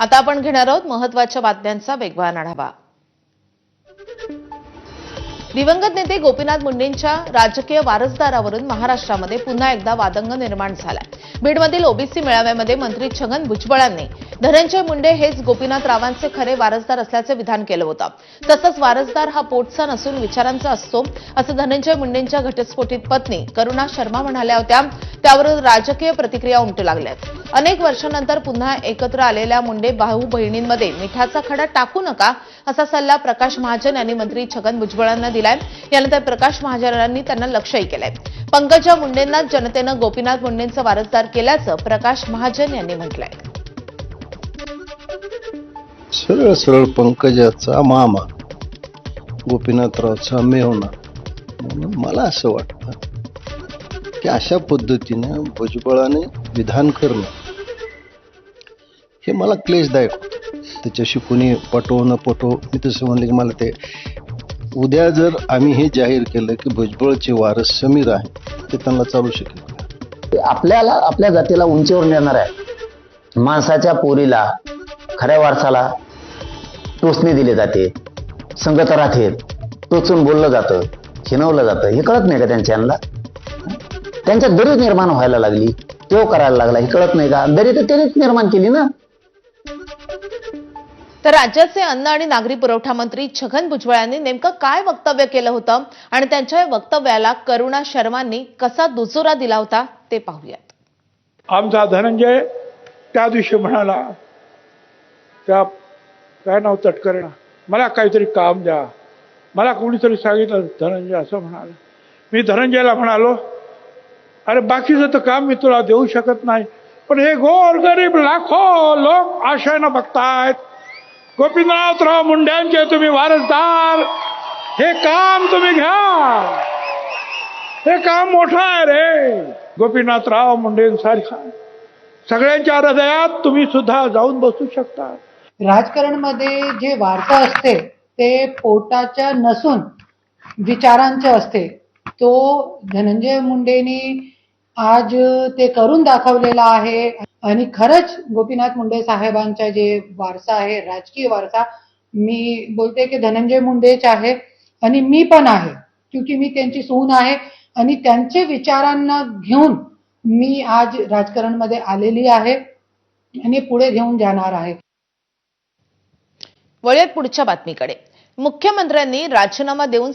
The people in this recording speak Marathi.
आता आपण घेणार आहोत महत्त्वाच्या बातम्यांचा वेगवान आढावा. दिवंगत नेते गोपीनाथ मुंडेंच्या राजकीय वारसदारावरून महाराष्ट्रामध्ये पुन्हा एकदा वादंग निर्माण झालाय. बीडमधील ओबीसी मेळाव्यामध्ये मंत्री छगन भुजबळांनी धनंजय मुंडे हेच गोपीनाथ रावांचे खरे वारसदार असल्याचे विधान केलं होतं. तसंच वारसदार हा पोटचा नसून विचारांचा असतो असं धनंजय मुंडेंच्या घटस्फोटीत पत्नी करुणा शर्मा म्हणाल्या होत्या. त्यावर राजकीय प्रतिक्रिया उमटू लागल्यात. अनेक वर्षांनंतर पुन्हा एकत्र आलेल्या मुंडे भाऊ बहिणींमध्ये मिठाचा खडा टाकू नका असा सल्ला प्रकाश महाजन यांनी मंत्री छगन भुजबळांना दिलाय. यानंतर प्रकाश महाजनांनी त्यांना लक्षही केलंय. पंकजा मुंडेंना जनतेनं गोपीनाथ मुंडेंचं वारसदार केल्याचं प्रकाश महाजन यांनी म्हटलंय. सरळ सरळ पंकजाचा मामा गोपीनाथरावचा मेहुणा. म्हणून मला असं वाटतं की अशा पद्धतीने भुजबळाने विधान करणं हे मला क्लेशदायक होतं. त्याच्याशी कोणी पटो न पटो मी तसं म्हणलं की मला ते उद्या जर आम्ही हे जाहीर केलं की भुजबळचे वारस समीर आहे ते त्यांना चालू शकेल. ते आपल्याला आपल्या जातीला उंचीवर नेणार आहे. माणसाच्या पोरीला खऱ्या वारसाला टोचणी दिली जाते संगत राहते टोचून बोललं जातं हिनवलं जातं. हे कळत नाही का त्यांच्या त्यांच्यात दरी निर्माण व्हायला लागली तो करायला लागला. हे कळत नाही का? दरी तर त्यांनीच निर्माण केली ना? तर राज्याचे अन्न आणि नागरी पुरवठा मंत्री छगन भुजबळ यांनी नेमकं काय वक्तव्य केलं होतं आणि त्यांच्या या वक्तव्याला करुणा शर्मांनी कसा दुजोरा दिला होता ते पाहूयात. आमचा धनंजय त्या दिवशी म्हणाला त्या काय नाव तटकरणा मला काहीतरी काम द्या. मला कोणीतरी सांगितलं धनंजय असं म्हणाला. मी धनंजयला म्हणालो अरे बाकीचं तर काम मी तुला देऊ शकत नाही पण हे गोर गरीब लाखो लोक आशयानं बघतायत. गोपीनाथराव मुंड्यांचे तुम्ही वारसदार. हे काम तुम्ही घ्या. हे काम मोठं आहे रे. गोपीनाथराव मुंडेंसारखा. सगळ्यांच्या हृदयात तुम्ही सुद्धा जाऊन बसू शकता. राजकारणमध्ये जे वार्ता असते ते पोटाच्या नसून विचारांचे असते. तो धनंजय मुंडेनी आज ते करून दाखवलेला आहे. आणि खरंच गोपीनाथ मुंडे साहेबांचा जे वारसा आहे राजकीय वारसा मी बोलते की धनंजय मुंडेच आहे आणि मी पण आहे. क्योंकि मी त्यांची सून आहे आणि त्यांचे विचारांना घेऊन मी आज राजकारणमध्ये आलेली आहे आणि पुढे घेऊन जाणार आहे. वळूयात पुढच्या बातमीकडे. मुख्यमंत्र्यांनी राजीनामा देऊन